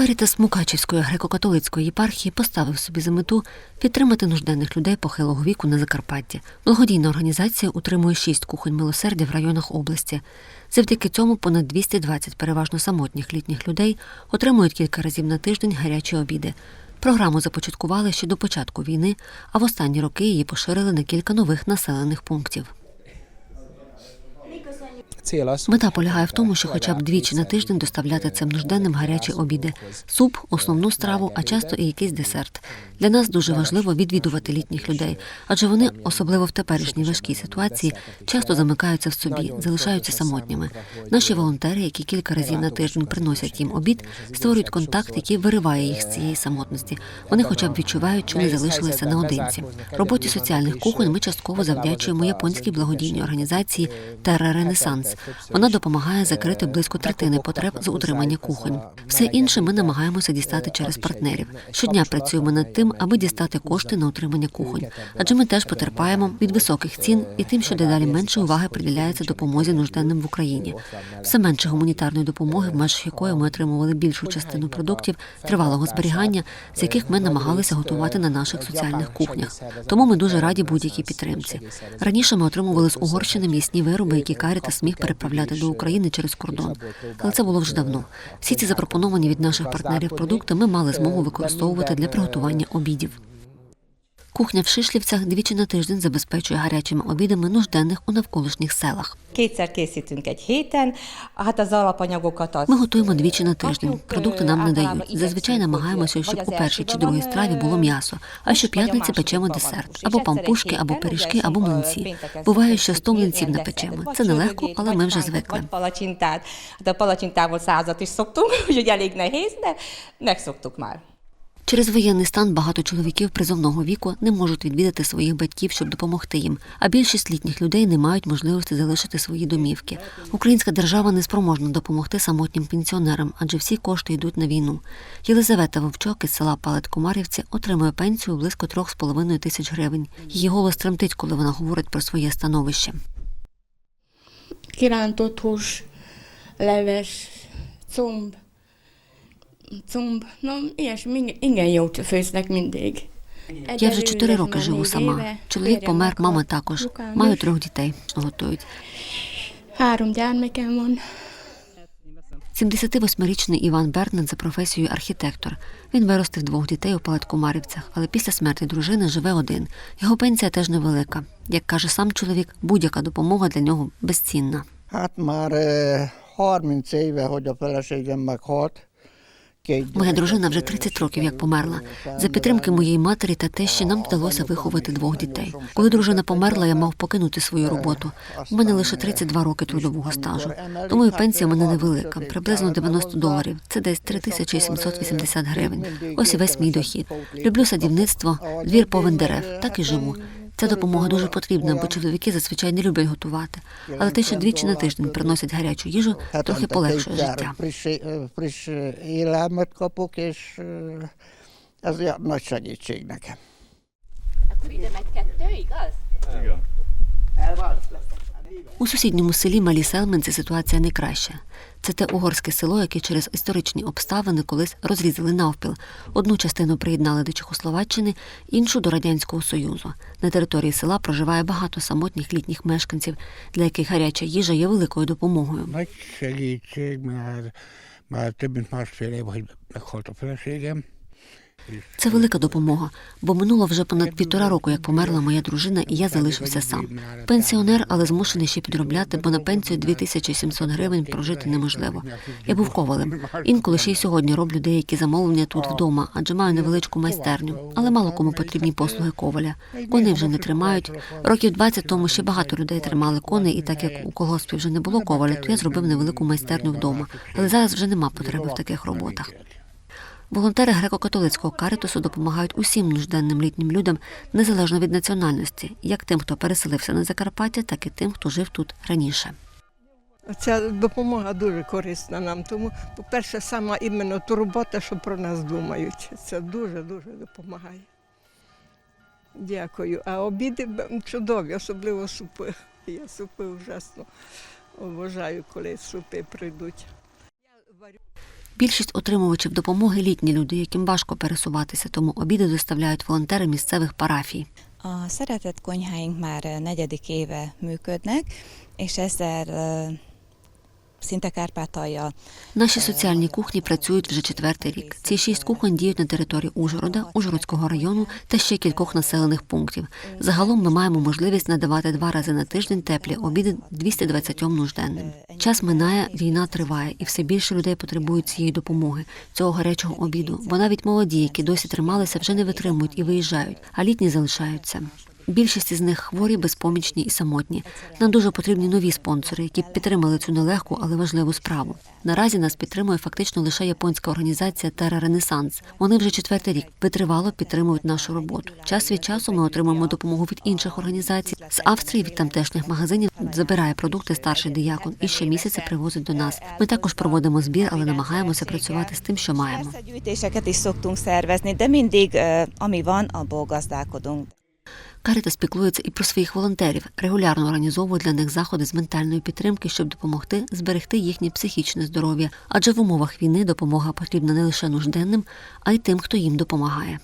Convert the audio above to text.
Карітас Мукачівської греко-католицької єпархії поставив собі за мету підтримати нужденних людей похилого віку на Закарпатті. Благодійна організація утримує шість кухонь милосердя в районах області. Завдяки цьому понад 220 переважно самотніх літніх людей отримують кілька разів на тиждень гарячі обіди. Програму започаткували ще до початку війни, а в останні роки її поширили на кілька нових населених пунктів. Мета полягає в тому, що хоча б двічі на тиждень доставляти цим нужденним гарячі обіди, суп, основну страву, а часто і якийсь десерт. Для нас дуже важливо відвідувати літніх людей, адже вони, особливо в теперішній важкій ситуації, часто замикаються в собі, залишаються самотніми. Наші волонтери, які кілька разів на тиждень приносять їм обід, створюють контакт, який вириває їх з цієї самотності. Вони, хоча б відчувають, що не залишилися наодинці. Роботі соціальних кухонь ми частково завдячуємо японській благодійній організації Терра Ренесанс. Вона допомагає закрити близько третини потреб з утримання кухонь. Все інше ми намагаємося дістати через партнерів. Щодня працюємо над тим, аби дістати кошти на утримання кухонь. Адже ми теж потерпаємо від високих цін і тим, що дедалі менше уваги приділяється допомозі нужденним в Україні. Все менше гуманітарної допомоги, в межах якої ми отримували більшу частину продуктів тривалого зберігання, з яких ми намагалися готувати на наших соціальних кухнях. Тому ми дуже раді будь-якій підтримці. Раніше ми отримували з Угорщини м'ясні вироби, які Карітас міг переправляти до України через кордон. Але це було вже давно. Всі ці запропоновані від наших партнерів продукти ми мали змогу використовувати для приготування обідів. Кухня в Шишлівцях двічі на тиждень забезпечує гарячими обідами нужденних у навколишніх селах. Ми готуємо двічі на тиждень. Продукти нам не дають. Зазвичай намагаємося, щоб у першій чи другій страві було м'ясо, а щоп'ятниці печемо десерт або пампушки, або пиріжки, або млинці. Буває, що 100 млинців напечемо. Це нелегко, але ми вже звикли. Hát a palacsintából százat is szoktunk, úgyhogy elég nehéz, de megszoktuk már. Через воєнний стан багато чоловіків призовного віку не можуть відвідати своїх батьків, щоб допомогти їм. А більшість літніх людей не мають можливості залишити свої домівки. Українська держава не спроможна допомогти самотнім пенсіонерам, адже всі кошти йдуть на війну. Єлизавета Вовчок із села Палет Комарівці отримує пенсію близько трьох з половиною тисяч гривень. Її голос тремтить, коли вона говорить про своє становище. kirántott hús, leves, comb, no ilyesmi, igen- igen jót főznek mindig. Я вже чотири роки живу сама. Чоловік помер, мама також. Маю трьох дітей. Готують. Három gyermekem 78-річний Іван Бернет за професією архітектор. Він виростив двох дітей у Палаткомарівцях, але після смерті дружини живе один. Його пенсія теж невелика. Як каже сам чоловік, будь-яка допомога для нього безцінна. Hát már eh, 30 éve, hogy a feleségem meghalt. Моя дружина вже 30 років як померла. За підтримки моєї матері та тещі нам вдалося виховати двох дітей. Коли дружина померла, я мав покинути свою роботу. У мене лише 32 роки трудового стажу. Тому і пенсія у мене невелика, приблизно 90 доларів. Це десь 3780 гривень. Ось і весь мій дохід. Люблю садівництво, двір повен дерев. Так і живу. Ця допомога дуже потрібна, бо чоловіки зазвичай не люблять готувати. Але те, що двічі на тиждень приносять гарячу їжу, трохи полегшує життя. Ez eh, nagy segítség nekem. Akkor ide megy kettő, igaz? Igen. nekem. У сусідньому селі Малі Селменці ситуація не краща. Це те угорське село, яке через історичні обставини колись розрізали навпіл. Одну частину приєднали до Чехословаччини, іншу до Радянського Союзу. На території села проживає багато самотніх літніх мешканців, для яких гаряча їжа є великою допомогою. Segítség. Це велика допомога, бо минуло вже понад півтора року, як померла моя дружина, і я залишився сам. Пенсіонер, але змушений ще підробляти, бо на пенсію 2700 гривень прожити неможливо. Я був ковалем. Інколи ще й сьогодні роблю деякі замовлення тут вдома, адже маю невеличку майстерню, але мало кому потрібні послуги коваля. Коней вже не тримають. Років 20 тому ще багато людей тримали коней, і так як у колгоспі вже не було коваля, то я зробив невелику майстерню вдома. Але зараз вже нема потреби в таких роботах. Волонтери греко-католицького каритусу допомагають усім нужденним літнім людям незалежно від національності, як тим, хто переселився на Закарпаття, так і тим, хто жив тут раніше. Ця допомога дуже корисна нам, тому, по-перше, сама іменно турбота, що про нас думають. Це дуже-дуже допомагає. Дякую. А обіди чудові, особливо супи. Я супи ужасно обожаю, коли супи прийдуть. Bільшість отримувачів допомоги літні люди, яким важко пересуватися, тому обіди доставляють волонтери місцевих парафій. A szeretett konyháink már ö, negyedik éve működnek, és ezzel Kárpátalja Наші соціальні кухні працюють вже четвертий рік. Ці шість кухонь діють на території Ужгорода, Ужгородського району та ще кількох населених пунктів. Загалом ми маємо можливість надавати два рази на тиждень теплі обіди 220 нужденним. Час минає, війна триває, і все більше людей потребують цієї допомоги, цього гарячого обіду. Бо навіть молоді, які досі трималися, вже не витримують і виїжджають, а літні залишаються. Більшість із них хворі, безпомічні і самотні. Нам дуже потрібні нові спонсори, які б підтримали цю нелегку, але важливу справу. Наразі нас підтримує фактично лише японська організація Терра Ренесанс. Вони вже четвертий рік витривало підтримують нашу роботу. Час від часу ми отримуємо допомогу від інших організацій. З Австрії від тамтешніх магазинів забирає продукти старший диякон і щомісяця привозить до нас. Ми також проводимо збір, але намагаємося працювати з тим, що маємо. Gyűjtéseket is szoktunk szervezni, de mindig, ö, ami van, abból gazdálkodunk. Карітас піклується і про своїх волонтерів, регулярно організовує для них заходи з ментальної підтримки, щоб допомогти зберегти їхнє психічне здоров'я. Адже в умовах війни допомога потрібна не лише нужденним, а й тим, хто їм допомагає.